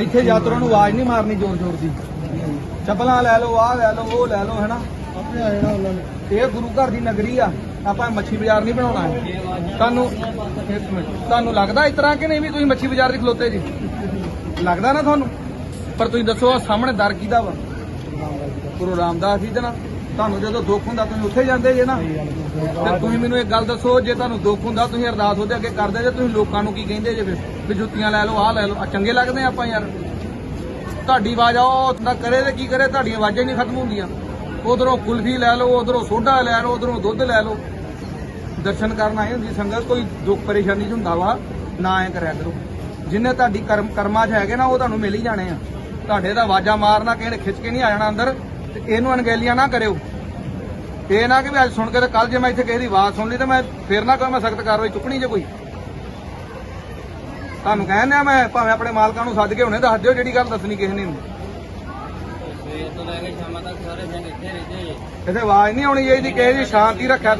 ਇੱਥੇ ਯਾਤਰਾ ਨੂੰ ਆਵਾਜ਼ ਨਹੀਂ ਮਾਰਨੀ ਜ਼ੋਰ ਜ਼ੋਰ ਦੀ। ਚੱਪਲਾਂ ਲੈ ਲਓ ਆਹ ਲੈ ਲਓ ਉਹ ਲੈ ਲਓ ਹੈਨਾ? ਆਪੇ ਆ ਜਾਣਾ ਉਹਨਾਂ ਨੇ। ਇਹ ਗੁਰੂ ਘਰ ਦੀ ਨਗਰੀ ਆ ਆਪਾਂ ਮੱਛੀ ਬਾਜ਼ਾਰ ਨਹੀਂ ਬਣਾਉਣਾ ਤੁਹਾਨੂੰ ਤੁਹਾਨੂੰ ਲੱਗਦਾ ਇਸ ਤਰ੍ਹਾਂ ਕਿ ਨਹੀਂ ਵੀ ਤੁਸੀਂ ਮੱਛੀ ਬਾਜ਼ਾਰ ਦੇ ਖਲੋਤੇ ਜੀ? ਲੱਗਦਾ ਨਾ ਤੁਹਾਨੂੰ? ਪਰ ਤੁਸੀਂ ਦੱਸੋ ਆਹ ਸਾਹਮਣੇ ਦਰ ਕਿਹਦਾ ਵਾ? ਗੁਰੂ ਰਾਮਦਾਸ ਜੀ ਦਾ ਨਾ ਤੁਹਾਨੂੰ ਜਦੋਂ ਦੁੱਖ ਹੁੰਦਾ ਤੁਸੀਂ ਉੱਥੇ ਜਾਂਦੇ ਜੇ ਨਾ। ਤੇ ਤੁਸੀਂ ਮੈਨੂੰ ਇੱਕ ਗੱਲ ਦੱਸੋ, ਜੇ ਤੁਹਾਨੂੰ ਦੁੱਖ ਹੁੰਦਾ ਤੁਸੀਂ ਅਰਦਾਸ ਉਹਦੇ ਅੱਗੇ ਕਰਦੇ ਜੇ, ਤੁਸੀਂ ਲੋਕਾਂ ਨੂੰ ਕੀ ਕਹਿੰਦੇ ਜੇ ਫਿਰ? ਵੀ ਜੁੱਤੀਆਂ ਲੈ ਲਓ, ਆਹ ਲੈ ਲਓ। ਆ ਚੰਗੇ ਲੱਗਦੇ ਆ ਆਪਾਂ ਯਾਰ। ਤੁਹਾਡੀ ਆਵਾਜ਼ ਆਓ ਤਾਂ ਕਰੇ ਤੇ ਕੀ ਕਰੇ ਤੁਹਾਡੀ ਆਵਾਜ਼ਾਂ ਹੀ ਨਹੀਂ ਖਤਮ ਹੁੰਦੀਆਂ। ਉਧਰੋਂ ਕੁਲਫੀ ਲੈ ਲਓ, ਉਧਰੋਂ ਸੋਡਾ ਲੈ ਲਓ, ਉਧਰੋਂ ਦੁੱਧ ਲੈ ਲਓ। ਦਰਸ਼ਨ ਕਰਨ ਆਏ ਹੁੰਦੀ ਸੰਗਤ, ਕੋਈ ਦੁੱਖ ਪਰੇਸ਼ਾਨੀ ਚ ਹੁੰਦਾ ਵਾ, ਨਾ ਐ ਕਰਿਆ ਕਰੋ। ਜਿੰਨੇ ਤੁਹਾਡੀ ਕਰਮ ਕਰਮਾਂ 'ਚ ਹੈਗੇ ਨਾ, ਉਹ ਤੁਹਾਨੂੰ ਮਿਲ ਹੀ ਜਾਣੇ ਆ। ਤੁਹਾਡੇ ਦਾ ਆਵਾਜ਼ਾਂ ਮਾਰਨਾ ਕਿਸੇ ਨੇ ਖਿੱਚ ਕੇ ਨਹੀਂ ਆ ਜਾਣਾ ਅੰਦਰ। ਤੇ ਇਹਨੂੰ ਅਣਗਹਿਲੀਆਂ ਨਾ ਕਰਿਓ। ਇਹ ਨਾ ਕਿ ਵੀ ਅੱਜ ਸੁਣ ਕੇ ਤੇ ਕੱਲ ਜੇ ਮੈਂ ਇੱਥੇ ਕਿਸੇ ਦੀ ਆਵਾਜ਼ ਸੁਣ ਲਈ ਤੇ ਮੈਂ ਫੇਰ ਨਾ ਕੋਈ ਮੈਂ ਸਖਤ ਕਾਰਵਾਈ ਚੁੱਕਣੀ ਜੇ ਕੋਈ। ਤੁਹਾਨੂੰ ਕਹਿੰਦਾ ਮੈਂ ਭਾਵੇਂ ਆਪਣੇ ਮਾਲਕਾਂ ਨੂੰ ਸੱਦ ਕੇ ਹੁਣੇ ਦੱਸ ਦਿਓ ਜਿਹੜੀ ਗੱਲ ਦੱਸਣੀ ਕਿਸੇ ਨੇ ਸਵੇਰ ਤੋਂ ਲੈ ਕੇ ਸ਼ਾਮਾਂ ਤੱਕ ਸਾਰੇ ਦਿਨ ਇੱਥੇ ਰਹਿੰਦੇ ਜੀ। ਇੱਥੇ ਆਵਾਜ਼ ਨਹੀਂ ਆਉਣੀ ਚਾਹੀਦੀ ਕਿਸੇ ਦੀ ਸ਼ਾਂਤੀ ਰੱਖਿਆ